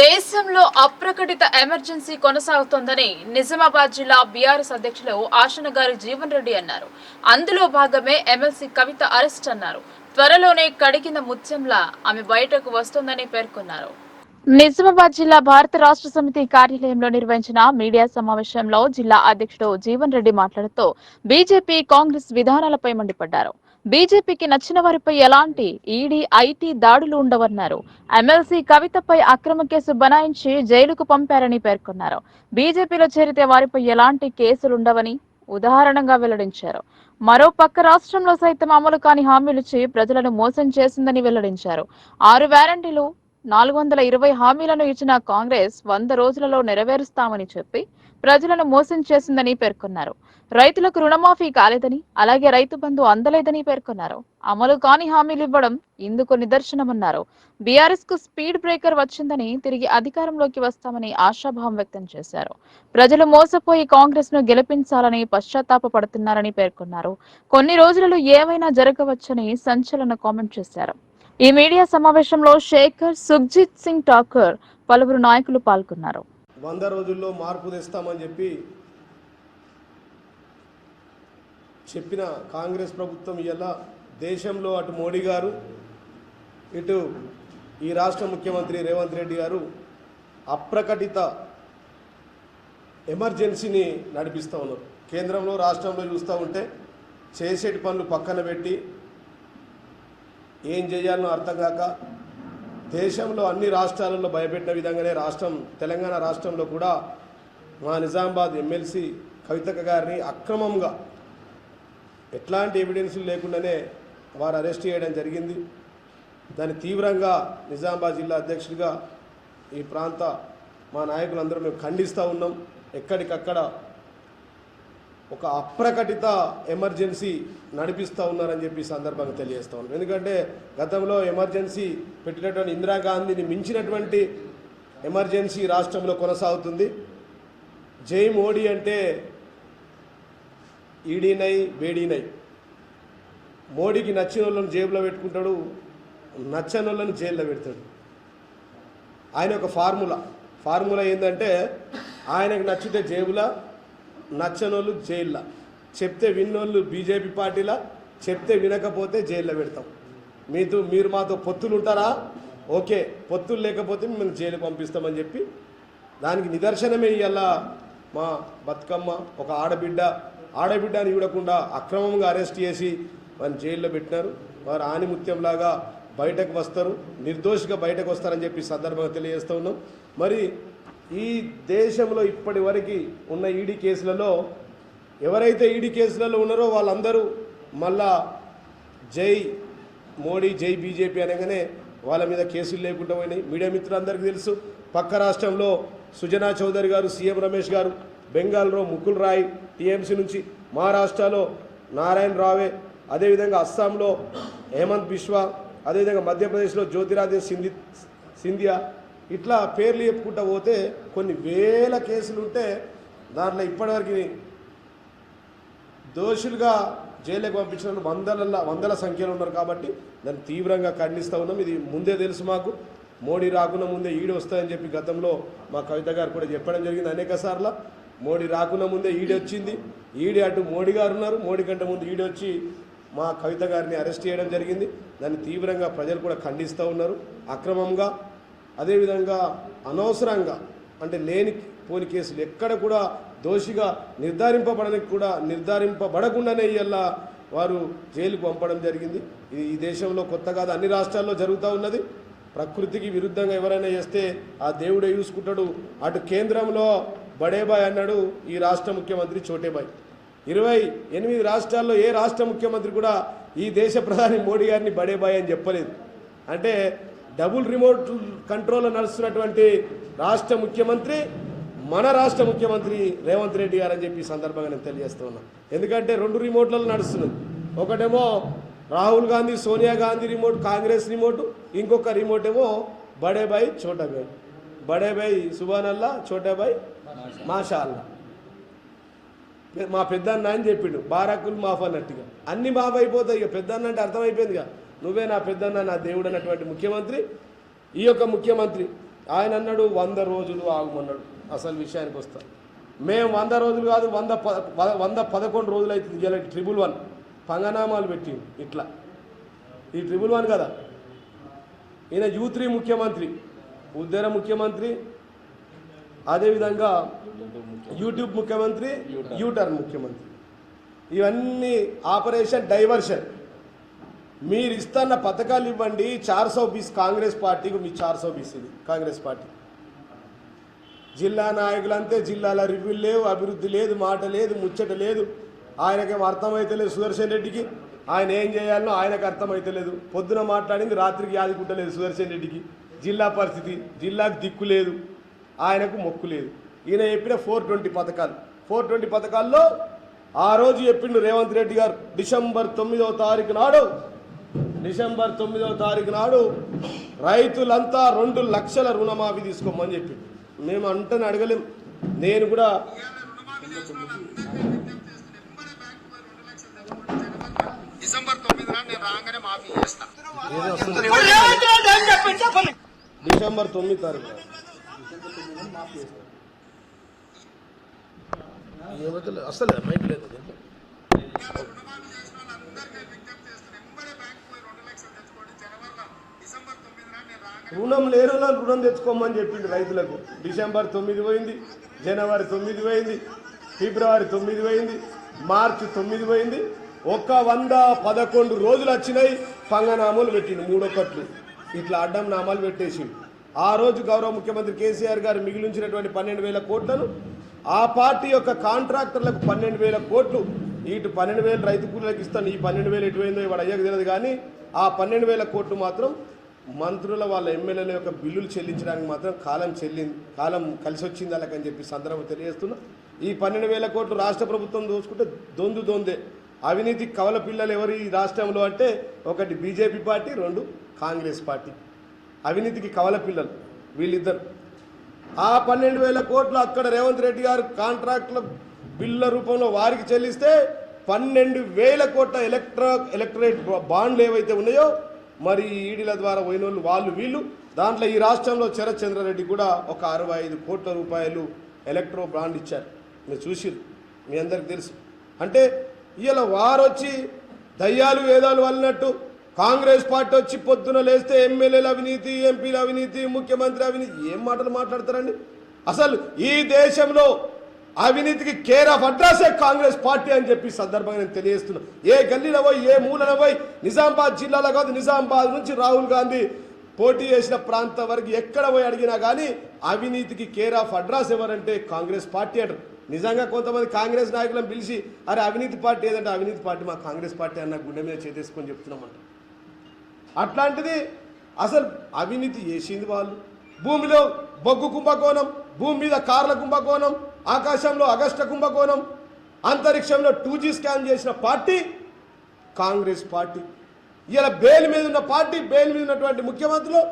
దేశంలో అప్రకటిత ఎమర్జెన్సీ కొనసాగుతోందని నిజామాబాద్ జిల్లా బీఆర్ఎస్ అధ్యక్షులు ఆశనగారి జీవన్ రెడ్డి అన్నారు. అందులో భాగమే ఎమ్మెల్సీ కవిత అరెస్ట్ అన్నారు. త్వరలోనే కడిగిన ముత్యంలా ఆమె బయటకు వస్తుందని పేర్కొన్నారు. నిజామాబాద్ జిల్లా భారత రాష్ట్ర సమితి కార్యాలయంలో నిర్వహించిన మీడియా సమావేశంలో జిల్లా అధ్యక్షుడు జీవన్ రెడ్డి మాట్లాడుతూ బీజేపీ కాంగ్రెస్ విధానాలపై మండిపడ్డారు. బీజేపీకి నచ్చిన వారిపై ఎలాంటి ఈడీ ఐటీ దాడులు ఉండవన్నారు. ఎమ్మెల్సీ కవితపై అక్రమ కేసు బనాయించి జైలుకు పంపారని పేర్కొన్నారు. బీజేపీలో చేరితే వారిపై ఎలాంటి కేసులుండవని ఉదాహరణగా వెల్లడించారు. మరో పక్క రాష్ట్రంలో సైతం అమలు కాని హామీలిచ్చి ప్రజలను మోసం చేసిందని వెల్లడించారు. ఆరు వ్యారంటీలు నాలుగు వందల ఇరవై హామీలను ఇచ్చిన కాంగ్రెస్ వంద రోజులలో నెరవేరుస్తామని చెప్పి ప్రజలను మోసం చేసిందని పేర్కొన్నారు. రైతులకు రుణమాఫీ కాలేదని అలాగే రైతు బంధు అందలేదని పేర్కొన్నారు. అమలు కాని హామీలు ఇవ్వడం ఇందుకు నిదర్శనమన్నారు. బీఆర్ఎస్కు స్పీడ్ బ్రేకర్ వచ్చిందని తిరిగి అధికారంలోకి వస్తామని ఆశాభావం వ్యక్తం చేశారు. ప్రజలు మోసపోయి కాంగ్రెస్ను గెలిపించాలని పశ్చాత్తాప పడుతున్నారని పేర్కొన్నారు. కొన్ని రోజులలో ఏమైనా జరగవచ్చని సంచలన కామెంట్ చేశారు. ఈ మీడియా సమావేశంలో శేఖర్ సుఖ్జిత్ సింగ్ ఠాకూర్ పలువురు నాయకులు పాల్గొన్నారు. వంద రోజుల్లో మార్పు తెస్తామని చెప్పి చెప్పిన కాంగ్రెస్ ప్రభుత్వం ఇలా దేశంలో అటు మోడీ గారు ఇటు ఈ రాష్ట్ర ముఖ్యమంత్రి రేవంత్ రెడ్డి గారు అప్రకటిత ఎమర్జెన్సీని నడిపిస్తూ ఉన్నారు. కేంద్రంలో రాష్ట్రంలో చూస్తూ ఉంటే చేసేటి పనులు పక్కన పెట్టి ఏం చేయాలనో అర్థం కాక దేశంలో అన్ని రాష్ట్రాలలో భయపెట్టిన విధంగానే రాష్ట్రం తెలంగాణ రాష్ట్రంలో కూడా మా నిజామాబాద్ ఎమ్మెల్సీ కవితక గారిని అక్రమంగా ఎట్లాంటి ఎవిడెన్సులు లేకుండానే వారు అరెస్ట్ చేయడం జరిగింది. దాన్ని తీవ్రంగా నిజామాబాద్ జిల్లా అధ్యక్షుడిగా ఈ ప్రాంత మా నాయకులందరూ మేము ఖండిస్తూ ఉన్నాం. ఎక్కడికక్కడ ఒక అప్రకటిత ఎమర్జెన్సీ నడిపిస్తూ ఉన్నారని చెప్పి సందర్భంగా తెలియజేస్తా ఉన్నాం. ఎందుకంటే గతంలో ఎమర్జెన్సీ పెట్టినటువంటి ఇందిరాగాంధీని మించినటువంటి ఎమర్జెన్సీ రాష్ట్రంలో కొనసాగుతుంది. జై మోడీ అంటే ఈడీనై వేడీనై మోడీకి నచ్చిన వాళ్ళని జేబులో పెట్టుకుంటాడు నచ్చని వాళ్ళని జైల్లో పెడతాడు. ఆయన ఒక ఫార్ములా. ఫార్ములా ఏంటంటే ఆయనకు నచ్చితే జేబులా నచ్చనోళ్ళు జైల్లో చెప్తే విన్నోళ్ళు బీజేపీ పార్టీలా చెప్తే వినకపోతే జైల్లో పెడతాం. మీతో మీరు మాతో పొత్తులు ఉంటారా ఓకే పొత్తులు లేకపోతే మిమ్మల్ని జైలు పంపిస్తామని చెప్పి దానికి నిదర్శనమే ఇవాళ మా బతుకమ్మ. ఒక ఆడబిడ్డ ఆడబిడ్డని చూడకుండా అక్రమంగా అరెస్ట్ చేసి వారిని జైల్లో పెట్టినారు. వారు ఆనిముత్యంలాగా బయటకు వస్తారు. నిర్దోషిగా బయటకు వస్తారని చెప్పి సందర్భంగా తెలియజేస్తూ ఉన్నాం. మరి ఈ దేశంలో ఇప్పటి వరకు ఉన్న ఈడీ కేసులలో ఎవరైతే ఈడీ కేసులలో ఉన్నారో వాళ్ళందరూ మళ్ళా జై మోడీ జై బీజేపీ అనగానే వాళ్ళ మీద కేసులు లేకుండా పోయినాయి. మీడియా మిత్రులందరికీ తెలుసు పక్క రాష్ట్రంలో సుజనా చౌదరి గారు సీఎం రమేష్ గారు బెంగాల్లో ముకుల్ రాయ్ టీఎంసీ నుంచి మహారాష్ట్రలో నారాయణ రావే అదేవిధంగా అస్సాంలో హేమంత్ బిశ్వా అదేవిధంగా మధ్యప్రదేశ్లో జ్యోతిరాదిత్య సింధి సింధియా ఇట్లా పేర్లు చెప్పుకుంటా పోతే కొన్ని వేల కేసులు ఉంటే దాంట్లో ఇప్పటివరకు దోషులుగా జైలుకి పంపించిన వందల వందల సంఖ్యలో ఉన్నారు కాబట్టి దాన్ని తీవ్రంగా ఖండిస్తూ ఉన్నాం. ఇది ముందే తెలుసు మాకు. మోడీ రాకుండా ముందే ఈడీ వస్తాయని చెప్పి గతంలో మా కవిత గారు కూడా చెప్పడం జరిగింది అనేక సార్లు. మోడీ రాకుండా ముందే ఈడీ వచ్చింది. ఈడీ అటు మోడీ గారు ఉన్నారు. మోడీ కంటే ముందు ఈడీ వచ్చి మా కవిత గారిని అరెస్ట్ చేయడం జరిగింది. దాన్ని తీవ్రంగా ప్రజలు కూడా ఖండిస్తూ ఉన్నారు. అక్రమంగా అదేవిధంగా అనవసరంగా అంటే లేని పోని కేసులు ఎక్కడ కూడా దోషిగా నిర్ధారింపబడనికి కూడా నిర్ధారింపబడకుండానే ఇలా వారు జైలుకు పంపడం జరిగింది. ఇది ఈ దేశంలో కొత్త కాదు అన్ని రాష్ట్రాల్లో జరుగుతూ ఉన్నది. ప్రకృతికి విరుద్ధంగా ఎవరైనా చేస్తే ఆ దేవుడే చూసుకుంటాడు. అటు కేంద్రంలో బడేబాయ్ అన్నాడు ఈ రాష్ట్ర ముఖ్యమంత్రి చోటేబాయ్. ఇరవై ఎనిమిది రాష్ట్రాల్లో ఏ రాష్ట్ర ముఖ్యమంత్రి కూడా ఈ దేశ ప్రధాని మోడీ గారిని బడేబాయ్ అని చెప్పలేదు. అంటే డబుల్ రిమోట్ కంట్రోల్లో నడుస్తున్నటువంటి రాష్ట్ర ముఖ్యమంత్రి మన రాష్ట్ర ముఖ్యమంత్రి రేవంత్ రెడ్డి గారు అని చెప్పి సందర్భంగా నేను తెలియజేస్తూ ఎందుకంటే రెండు రిమోట్లలో నడుస్తున్నది ఒకటేమో రాహుల్ గాంధీ సోనియా గాంధీ రిమోట్ కాంగ్రెస్ రిమోట్ ఇంకొక రిమోట్ ఏమో బడేబాయ్ చోటాబాయ్ బడేబాయ్ సుబానల్లా చోటాబాయ్ మాషా అల్లా మా పెద్దన్న అని చెప్పిండు బారాకులు మాఫ్ అన్నట్టుగా. అన్ని మాఫ్ అయిపోతాయి ఇక పెద్దన్న అంటే అర్థమైపోయింది ఇక నువ్వే నా పెద్దన్న నా దేవుడు అన్నటువంటి ముఖ్యమంత్రి. ఈ యొక్క ముఖ్యమంత్రి ఆయన అన్నాడు వంద రోజులు ఆగమన్నాడు అసలు విషయానికి వస్తా. మేము వంద రోజులు కాదు వంద వంద పదకొండు రోజులు అవుతుంది ఇలా ట్రిపుల్ వన్. పంగనామాలు పెట్టి ఇట్లా. ఈ ట్రిపుల్ వన్ కదా? ఈయన యూ త్రీ ముఖ్యమంత్రి ఉద్దర ముఖ్యమంత్రి అదేవిధంగా యూట్యూబ్ ముఖ్యమంత్రి యూటర్న్ ముఖ్యమంత్రి. ఇవన్నీ ఆపరేషన్ డైవర్షన్. మీరు ఇస్తున్న పథకాలు ఇవ్వండి చార్ సో బీస్ కాంగ్రెస్ పార్టీకి మీ చార్ సో బీస్ ఇది కాంగ్రెస్ పార్టీ. జిల్లా నాయకులంతే జిల్లాల రివ్యూ లేవు అభివృద్ధి లేదు మాట లేదు ముచ్చట లేదు. ఆయనకేం అర్థమైతలేదు సుదర్శన్ రెడ్డికి. ఆయన ఏం చేయాలనో ఆయనకు అర్థమైతలేదు పొద్దున మాట్లాడింది రాత్రికి యాదుకుంటలేదు సుదర్శన్ రెడ్డికి. జిల్లా పరిస్థితి జిల్లాకు దిక్కు లేదు. ఆయనకు మొక్కు లేదు. ఈయన చెప్పిన ఫోర్ ట్వంటీ పథకాలు. ఫోర్ ట్వంటీ పథకాల్లో ఆ రోజు చెప్పిండు రేవంత్ రెడ్డి గారు డిసెంబర్ తొమ్మిదవ తారీఖు నాడు డిసెంబర్ తొమ్మిదవ తారీఖు నాడు రైతులంతా రెండు లక్షల రుణమాఫీ తీసుకోమని చెప్పి. మేము అంటని అడగలేం. నేను కూడా డిసెంబర్ తొమ్మిది నేను రాగానే మాఫీ డిసెంబర్ తొమ్మిది తారీఖు అసలు మైక్ లేదు. రుణం లేని వాళ్ళని రుణం తెచ్చుకోమని చెప్పిండు రైతులకు. డిసెంబర్ తొమ్మిది పోయింది జనవరి తొమ్మిది పోయింది ఫిబ్రవరి తొమ్మిది పోయింది మార్చి తొమ్మిది పోయింది ఒక వంద పదకొండు రోజులు వచ్చినాయి పంగనామాలు పెట్టిండు మూడొకట్లు. ఇట్లా అడ్డం నామాలు పెట్టేసిండు. ఆ రోజు గౌరవ ముఖ్యమంత్రి కేసీఆర్ గారు మిగిలించినటువంటి పన్నెండు వేల కోట్లను ఆ పార్టీ యొక్క కాంట్రాక్టర్లకు పన్నెండు వేల కోట్లు ఇటు పన్నెండు వేలు రైతు కూలీలకు ఇస్తాను ఈ పన్నెండు వేలు ఎటువైందో పోయిందో ఇవాడు అయ్యకు తెలియదు కానీ ఆ పన్నెండు వేల కోట్లు మాత్రం మంత్రుల వాళ్ళ ఎమ్మెల్యేల యొక్క బిల్లులు చెల్లించడానికి మాత్రం కాలం చెల్లింది కాలం కలిసి వచ్చింది అలాగని చెప్పి సందర్భం తెలియజేస్తున్నా. ఈ పన్నెండు వేల కోట్లు రాష్ట్ర ప్రభుత్వం దోచుకుంటే దొందు దొందే. అవినీతి కవల పిల్లలు ఎవరు ఈ రాష్ట్రంలో అంటే ఒకటి బీజేపీ పార్టీ రెండు కాంగ్రెస్ పార్టీ. అవినీతికి కవల పిల్లలు వీళ్ళిద్దరు. ఆ పన్నెండు వేల కోట్లు అక్కడ రేవంత్ రెడ్డి గారు కాంట్రాక్టుల బిల్ల రూపంలో వారికి చెల్లిస్తే పన్నెండు వేల కోట్ల ఎలక్ట్రా ఎలక్టరేట్ బాండ్లు ఏవైతే ఉన్నాయో మరి ఈడీల ద్వారా పోయిన వాళ్ళు వాళ్ళు. వీళ్ళు దాంట్లో ఈ రాష్ట్రంలో చంద్రారెడ్డి కూడా ఒక అరవై ఐదు కోట్ల రూపాయలు ఎలక్ట్రో బాండ్ ఇచ్చారు. మీరు చూసిరు మీ అందరికి తెలుసు. అంటే ఇవాళ వారు వచ్చి దయ్యాలు వేదాలు వల్లనట్టు కాంగ్రెస్ పార్టీ వచ్చి పొద్దున లేస్తే ఎమ్మెల్యేల అవినీతి ఎంపీల అవినీతి ముఖ్యమంత్రి అవినీతి ఏం మాటలు మాట్లాడతారండి? అసలు ఈ దేశంలో అవినీతికి కేర్ ఆఫ్ అడ్రస్సే కాంగ్రెస్ పార్టీ అని చెప్పి సందర్భంగా నేను తెలియజేస్తున్నా. ఏ గల్లీలో పోయి ఏ మూలన పోయి నిజామాబాద్ జిల్లాలో కాదు నిజామాబాద్ నుంచి రాహుల్ గాంధీ పోటీ చేసిన ప్రాంతం వరకు ఎక్కడ పోయి అడిగినా కానీ అవినీతికి కేర్ ఆఫ్ అడ్రస్ ఎవరంటే కాంగ్రెస్ పార్టీ అంటారు. నిజంగా కొంతమంది కాంగ్రెస్ నాయకులను పిలిచి అరే అవినీతి పార్టీ ఏదంటే అవినీతి పార్టీ మా కాంగ్రెస్ పార్టీ అన్న గుండె మీద చేతేసుకొని చెప్తున్నామంట. అట్లాంటిది అసలు అవినీతి చేసింది వాళ్ళు. భూమిలో బొగ్గు కుంభకోణం భూమి మీద కార్ల కుంభకోణం ఆకాశంలో అగస్ట కుంభకోణం అంతరిక్షంలో టూ జీ స్కాన్ చేసిన పార్టీ కాంగ్రెస్ పార్టీ. ఇలా బెయిల్ మీద ఉన్న పార్టీ బెయిల్ మీద ఉన్నటువంటి ముఖ్యమంత్రులు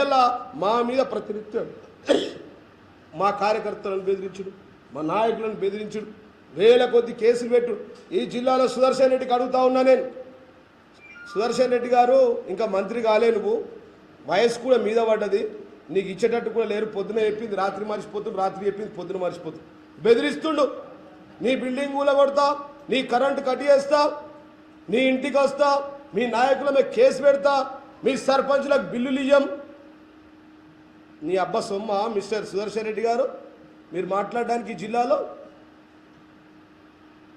ఇలా మా మీద ప్రతినిత్యం. మా కార్యకర్తలను బెదిరించుడు మా నాయకులను బెదిరించుడు వేల కొద్ది కేసులు పెట్టు. ఈ జిల్లాలో సుదర్శన్ రెడ్డికి అడుగుతా ఉన్నా నేను. సుదర్శన్ రెడ్డి గారు ఇంకా మంత్రి కాలే నువ్వు. వయసు కూడా మీద పడ్డది. నీకు ఇచ్చేటట్టు కూడా లేరు పొద్దున చెప్పింది రాత్రి మర్చిపోతుంది రాత్రి చెప్పింది పొద్దున మర్చిపోతుంది బెదిరిస్తుండు. నీ బిల్డింగ్ కూల కొడతా నీ కరెంటు కట్ చేస్తా నీ ఇంటికి వస్తా మీ నాయకుల మీద కేసు పెడతా మీ సర్పంచులకు బిల్లులు ఇయ్యం. నీ అబ్బ సొమ్మ మిస్టర్ సుదర్శన్ రెడ్డి గారు మీరు మాట్లాడడానికి జిల్లాలో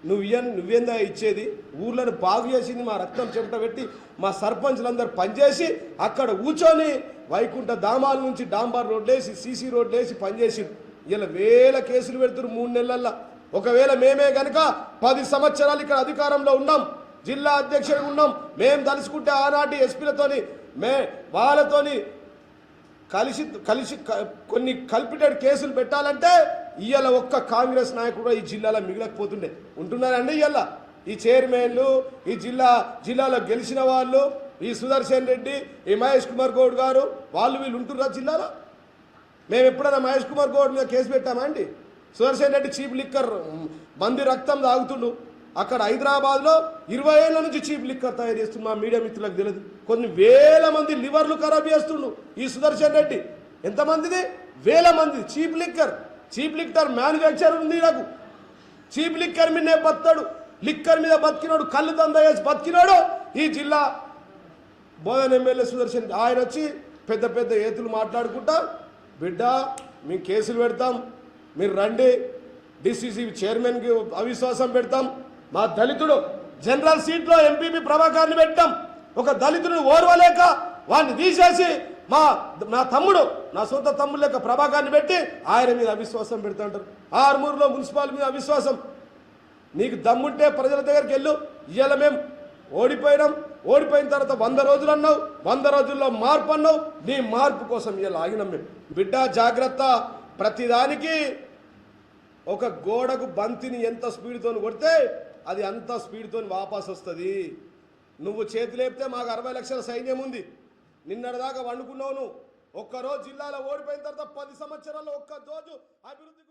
నువ్వు నువ్వేందా ఇచ్చేది? ఊర్లను బాగు చేసింది మా రక్తం చెమట పెట్టి మా సర్పంచ్లందరూ పనిచేసి అక్కడ కూర్చొని వైకుంఠ ధామాల నుంచి డాంబార్ రోడ్లేసి సీసీ రోడ్లేసి పనిచేసిరు ఇలా వేల కేసులు పెడుతురు మూడు నెలల్లో. ఒకవేళ మేమే గనక పది సంవత్సరాలు ఇక్కడ అధికారంలో ఉన్నాం జిల్లా అధ్యక్షుడిగా ఉన్నాం మేము తలుసుకుంటే ఆనాటి ఎస్పీలతోని మే వాళ్ళతోని కలిసి కలిసి కొన్ని కల్పిటెడ్ కేసులు పెట్టాలంటే ఇవాళ ఒక్క కాంగ్రెస్ నాయకుడు ఈ జిల్లాలో మిగిలకపోతుండే. ఉంటున్నారండి ఇవాళ ఈ చైర్మన్లు ఈ జిల్లా జిల్లాలో గెలిచిన వాళ్ళు ఈ సుదర్శన్ రెడ్డి ఈ మహేష్ కుమార్ గౌడ్ గారు వాళ్ళు వీళ్ళు ఉంటున్నారా జిల్లాలో? మేము ఎప్పుడైనా మహేష్ కుమార్ గౌడ్ మీద కేసు పెట్టామా అండి? సుదర్శన్ రెడ్డి చీప్ లిక్కర్ మంది రక్తం తాగుతుండు. అక్కడ హైదరాబాద్లో ఇరవై ఏళ్ళ నుంచి చీప్ లిక్కర్ తయారు చేస్తుండు. మా మీడియా మిత్రులకు తెలియదు. కొన్ని వేల మంది లివర్లు ఖరాబ్ చేస్తుండు ఈ సుదర్శన్ రెడ్డి. ఎంతమందిది? వేల మంది. Cheap liquor. Cheap liquor manufacture ఉంది నాకు. చీప్ లిక్కర్ మీదనే బతాడు లిక్కర్ మీద బతికినాడు కళ్ళు దంద వేసి బతికినాడు ఈ జిల్లా బోధన ఎమ్మెల్యే సుదర్శన్ ఆయన వచ్చి పెద్ద పెద్ద ఏతులు మాట్లాడుకుంటా బిడ్డ మేము కేసులు పెడతాం మీరు రండి. డిసిసి చైర్మన్కి అవిశ్వాసం పెడతాం. మా దళితుడు జనరల్ సీట్లో ఎంపీపీ ప్రభాకర్ని పెట్టాం. ఒక దళితుడిని ఓర్వలేక వాడిని తీసేసి మా నా తమ్ముడు నా సొంత తమ్ముడు లెక్క ప్రభాకర్ని పెట్టి ఆయన మీద అవిశ్వాసం పెడతాంటారు ఆర్మూరులో మున్సిపాల్ మీద అవిశ్వాసం. నీకు దమ్ముంటే ప్రజల దగ్గరికి వెళ్ళు. ఇవాళ మేము ఓడిపోయినాం. ఓడిపోయిన తర్వాత వంద రోజులు అన్నావు వంద రోజుల్లో మార్పు అన్నావు. నీ మార్పు కోసం ఇలా ఆగినాం మేము. బిడ్డ జాగ్రత్త. ప్రతిదానికి ఒక గోడకు బంతిని ఎంత స్పీడ్తో కొడితే అది అంత స్పీడ్తో వాపసు వస్తుంది. నువ్వు చేతి లేపితే మాకు అరవై లక్షల సైన్యం ఉంది. నిన్నటిదాకా వండుకున్నావు నువ్వు. ఒక్కరోజు జిల్లాలో ఓడిపోయిన తర్వాత పది సంవత్సరాల్లో ఒక్క రోజు అభివృద్ధి